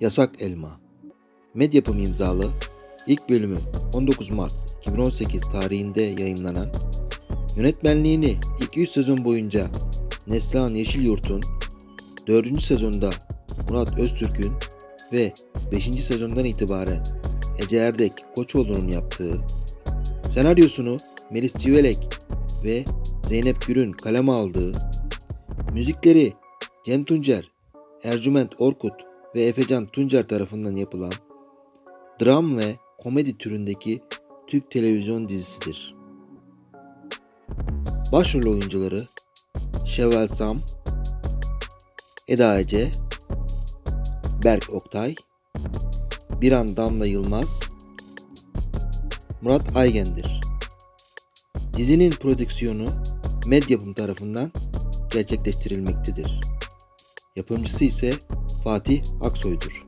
Yasak Elma Medyapım imzalı ilk bölümü 19 Mart 2018 tarihinde yayımlanan yönetmenliğini 200 sezon boyunca Neslihan Yeşilyurt'un 4. sezonda Murat Öztürk'ün ve 5. sezondan itibaren Ece Erdek Koçoğlu'nun yaptığı, senaryosunu Melis Civelek ve Zeynep Gür'ün kaleme aldığı, müzikleri Cem Tuncer, Ercüment Orkut ve Efecan Tuncer tarafından yapılan dram ve komedi türündeki Türk televizyon dizisidir. Başrol oyuncuları Şevval Sam, Eda Ece, Berk Oktay, Biran Damla Yılmaz, Murat Aygen'dir. Dizinin prodüksiyonu Medyapım tarafından gerçekleştirilmektedir. Yapımcısı ise Fatih Aksoy'dur.